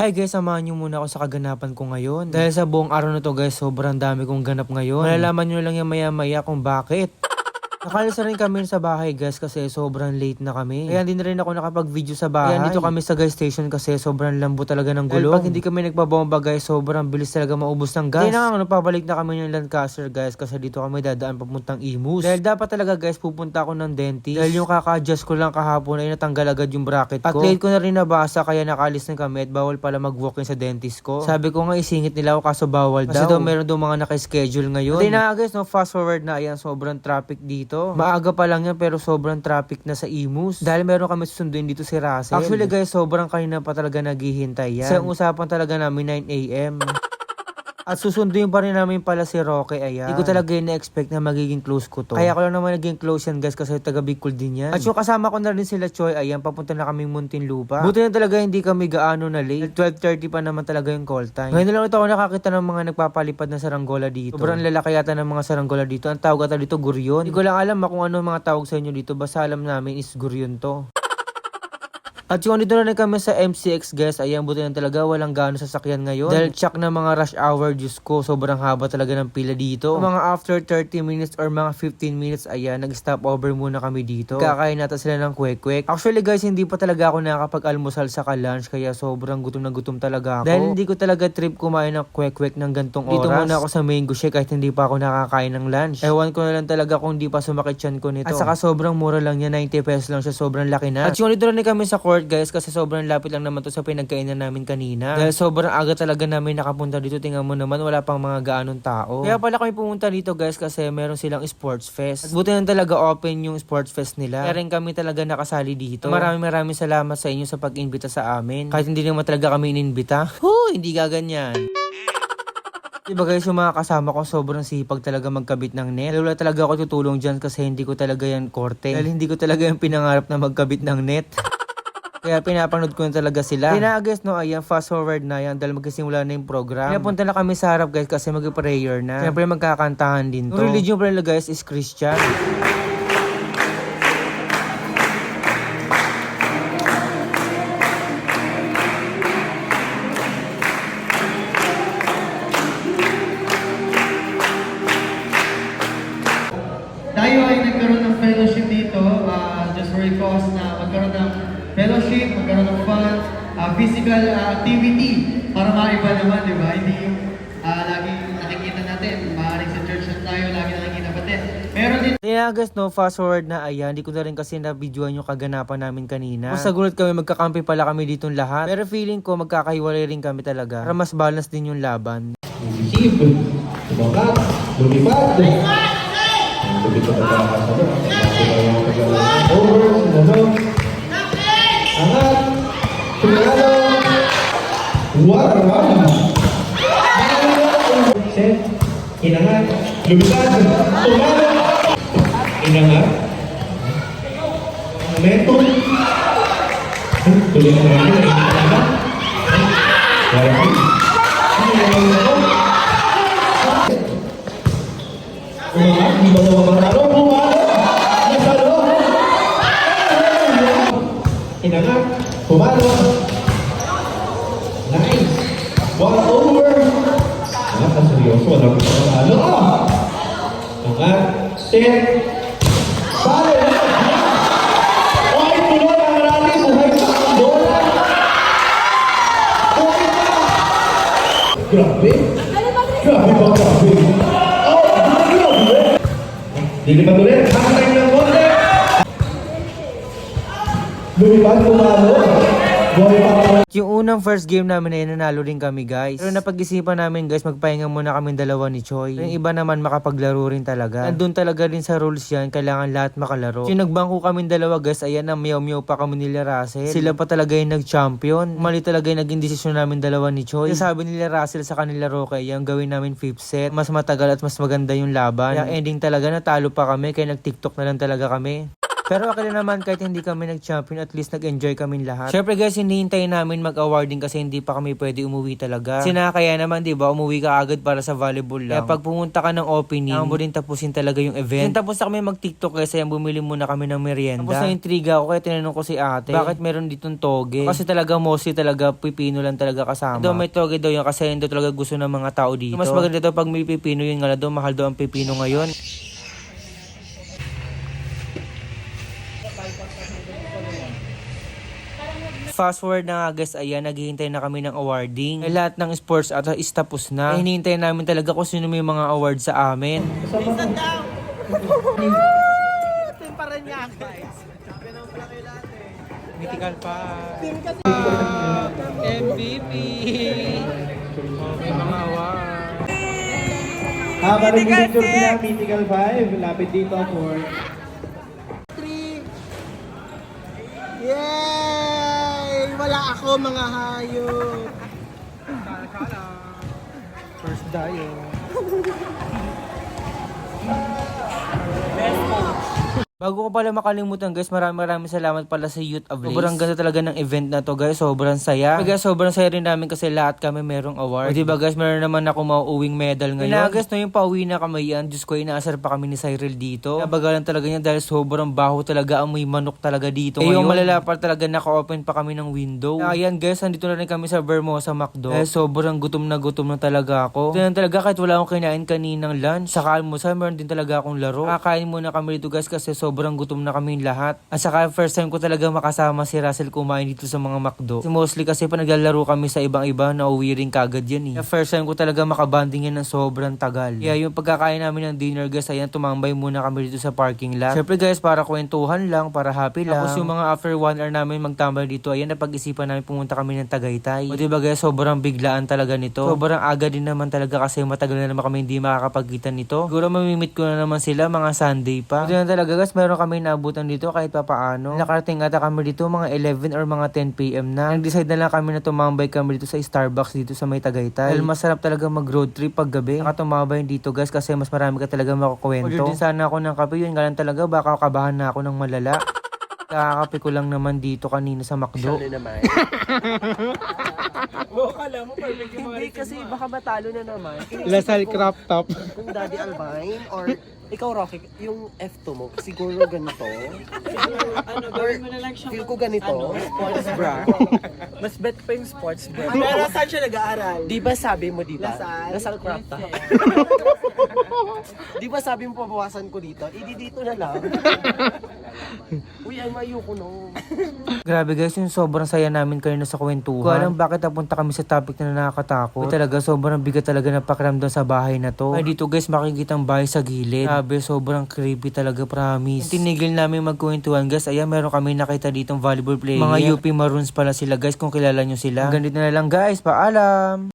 Hi guys, samahan niyo muna ako sa kaganapan ko ngayon. Dahil sa buong araw na to guys, sobrang dami kong ganap ngayon. Malalaman niyo lang yung maya-maya kung bakit. Nakalis na rin kami sa bahay guys kasi sobrang late na kami. Kaya hindi na rin ako nakapag-video sa bahay. Kaya dito kami sa gas station kasi sobrang lambo talaga ng gulong. Dahil pag hindi kami nagpabomba guys, sobrang bilis talaga maubos ng gas. Kaya na nga, ano, pabalik na kami ng Lancaster guys kasi dito kami dadaan papuntang Imus. Dahil dapat talaga guys, pupunta ako ng dentist. Dahil yung kaka-adjust ko lang kahapon ay natanggal agad yung bracket ko. At late ko na rin nabasa kaya nakaalis na kami at bawal pala mag-walk-in sa dentist ko. Sabi ko nga isingit nila ako kaso bawal Kasi daw. daw, meron daw mga naka-schedule ngayon. Hindi na guys, no, fast forward na ayan, sobrang traffic dito. Maaga pa lang yan pero sobrang traffic na sa Imus. Dahil meron kami susunduin dito si Russell. Actually guys, sobrang kanina pa talaga naghihintay yan. Sa usapan talaga namin 9 a.m. At susunduin pa rin namin pala si Roque, ayan. Hindi ko talaga yun na-expect na magiging close ko to. Kaya ko lang naman naging close yan guys kasi taga Bicol din yan. At yung kasama ko na rin sila Choi, ayan, papunta na kaming Muntinlupa. Buti na talaga hindi kami gaano na late. 12.30 pa naman talaga yung call time. Ngayon na lang ito ako nakakita ng mga nagpapalipad na saranggola dito. Sobrang lalaki yata ng mga saranggola dito. Ang tawag ata dito, guryon. Hindi ko lang alam kung ano mga tawag sa inyo dito. Basta alam namin is guryon to. At yung dito na rin kami sa MCX guys, ayan buti na talaga walang gaano sasakyan ngayon. Dahil check na mga rush hour, Diyos ko, sobrang haba talaga ng pila dito. Mga after 30 minutes or mga 15 minutes, ayan, nag-stop over muna kami dito. Kakain nata sila ng kwek-kwek. Actually guys, hindi pa talaga ako nakakapag-almusal sa lunch kaya sobrang gutom na gutom talaga ako. Dahil hindi ko talaga trip kumain ng kwek-kwek ng gantong oras. Dito muna ako sa mango shake kahit hindi pa ako nakakain ng lunch. Ewan ko na lang talaga kung di pa sumakit yan ko nito. At saka sobrang mura lang niya, 90 pesos lang siya, sobrang laki na. At yung dito na rin kami sa court guys kasi sobrang lapit lang naman to sa pinagkainan namin kanina. Dahil sobrang aga talaga namin nakapunta dito. Tingnan mo naman wala pang mga gaanong tao. Kaya pala kami pumunta dito guys kasi meron silang sports fest. At buti na talaga open yung sports fest nila. Kaya rin kami talaga nakasali dito. Maraming maraming salamat sa inyo sa pag-imbita sa amin. Kahit hindi naman talaga kami inimbita. Huh, hindi gaganyan. Diba guys, yung mga kasama ko sobrang sipag talaga magkabit ng net. Lalo talaga ako tutulong dyan kasi hindi ko talaga yan korte. Dahil hindi ko talaga yung pinangarap na magkabit ng net. Kaya pinapanood ko na talaga sila. Guys, no, ayan, fast forward na yan dahil magkasimula na yung program. Pinapunta na kami sa harap guys kasi mag-prayer na. Siyempre magkakantahan din to. Yung religion pala guys is Christian. Tayo ay nagkaroon ng fellowship dito, ah, just for a cause fellowship, magkaroon ng fun, ah, physical ah, activity para maiba naman, di ba? Hindi yung ah, laging nakikita natin, maaaring sa church lang tayo, lagi nakikita pati. Meron din Kaya guys, no, fast forward na ayan, hindi ko na rin kasi na-videoan yung kaganapan namin kanina. Kung sa gulat kami, magkakampi pala kami ditong lahat. Pero feeling ko, magkakahiwalay rin kami talaga. Para mas balance din yung laban. Receive. Tumakat. Lumipad. Lumipad na tayo sa ano. Over. Sinano. Angat. Tumalo. Warang. Set. Inangat. Lumipad. Tumalo. Inangat. Momentum. Tuloy na natin. Inangat. Warang. Umangat, di ba naman Inangat, pumalo! Nice! One over! Ang seryoso, walang pumalo. Ah! Angat, set! Palo! Tuloy pa pa! Grabe! Grabe ba, grabe? Oh, grabe! Lilipad ulit. Hangtime ng Lumipad, pumalo. Yung unang first game namin ay nanalo rin kami guys. Pero napag-isipan namin guys, magpahinga muna kami dalawa ni Choi. Yung iba naman makapaglaro rin talaga. Andun talaga din sa rules yan, kailangan lahat makalaro. Yung nagbangko kami dalawa guys, ayan na meow pa kami nila Russell. Sila pa talaga yung nag-champion. Mali talaga yung naging desisyon namin dalawa ni Choi. Kasi sabi nila Russell sa kanila Roque, yung gawin namin fifth set. Mas matagal at mas maganda yung laban. Yung ending talaga natalo pa kami, kaya nag-tiktok na lang talaga kami. Pero okay lang naman kahit hindi kami nag-champion, at least nag-enjoy kami lahat. Syempre guys, hinihintay namin mag-awarding kasi hindi pa kami pwede umuwi talaga. Sinakaya naman, di ba, umuwi ka agad para sa volleyball lang. Kaya pag pumunta ka ng opening, kailangan mo din tapusin talaga yung event. Then tapos na kami mag-tiktok kasi yung bumili muna kami ng merienda. Tapos na intriga ako kaya tinanong ko si ate, bakit meron ditong toge? Kasi talaga mostly talaga pipino lang talaga kasama. Daw may toge daw yun kasi yun daw talaga gusto ng mga tao dito. Mas maganda daw pag may pipino yun nga daw, mahal daw ang pipino ngayon. Fast forward na nga guys, ayan, naghihintay na kami ng awarding. Eh, lahat ng sports at is tapos na. Eh, hinihintay namin talaga kung sino may mga awards sa amin. Mythical pa. MVP. Oh, may mga award. Habang nag-picture sila, Mythical 5, lapit dito for... Yay! Wala ako mga hayop. First dio. Bago ko pala makalimutan guys, maraming maraming salamat pala sa Youth of Lace. Sobrang ganda talaga ng event na to guys, sobrang saya. Kaya sobrang saya rin namin kasi lahat kami merong award. O diba guys, meron naman ako mauuwing medal ngayon. Kaya guys, no yung pauwi na kami yan, Diyos ko, inaasar pa kami ni Cyril dito. Nabagalan talaga niya dahil sobrang baho talaga, amoy manok talaga dito eh, yung malala pa talaga, naka-open pa kami ng window. Kaya yan guys, nandito na rin kami sa Vermosa McDo. Eh, sobrang gutom na gutom na talaga ako. Ito talaga kahit wala akong kinain kaninang lunch. Sa almusal, meron din talaga akong laro. Kakain muna kami dito guys kasi sobrang gutom na kami lahat. At saka first time ko talaga makasama si Russell kumain dito sa mga McDo. Mostly kasi pa naglalaro kami sa ibang-iba na uwi rin kagad yan eh. Kaya first time ko talaga makabanding yan ng sobrang tagal. Kaya yung pagkakain namin ng dinner guys, ayan tumambay muna kami dito sa parking lot. Syempre guys, para kwentuhan lang, para happy lang. Tapos yung mga after one hour namin magtambay dito, ayan napag-isipan namin pumunta kami ng Tagaytay. O diba guys, sobrang biglaan talaga nito. Sobrang aga din naman talaga kasi matagal na naman kami hindi makakapagkita nito. Siguro mamimit ko na naman sila mga Sunday pa. Ito na talaga guys, meron kami naabutan dito kahit pa paano. Nakarating ata kami dito mga 11 or mga 10 p.m. na. Nag-decide na lang kami na tumambay kami dito sa Starbucks dito sa may Tagaytay. Dahil masarap talaga mag road trip pag gabi. Nakatumambay dito guys kasi mas marami ka talaga makukwento. Order din sana ako ng kape yun. Galang talaga baka kabahan na ako ng malala. Kakakape ko lang naman dito kanina sa McDo. naman. Hindi kasi baka matalo na naman. Lasal crop top. Kung Daddy Albine or ikaw Rocky, yung F2 mo, siguro ganito. ano, gawin mo na lang siya. Feel ko ganito. Sports bra. Mas bet pa yung sports bra. Pero saan siya nag-aaral? Di ba sabi mo, di ba? Lasal. Lasal crop top. di ba sabi mo pabawasan ko dito? Idi dito na lang. Uy, ay mayo ko no. Grabe guys, yung sobrang saya namin kanina sa kwentuhan. Kung alam bakit napunta kami sa topic na nakakatakot. Uy, talaga, sobrang bigat talaga na pakiramdam sa bahay na to. Ay dito guys, makikita ang bahay sa gilid. Grabe, sobrang creepy talaga, promise. Yung tinigil namin magkwentuhan guys, ayan, meron kami nakita ditong volleyball player. Mga UP Maroons pala sila guys, kung kilala nyo sila. Ganito na lang guys, paalam!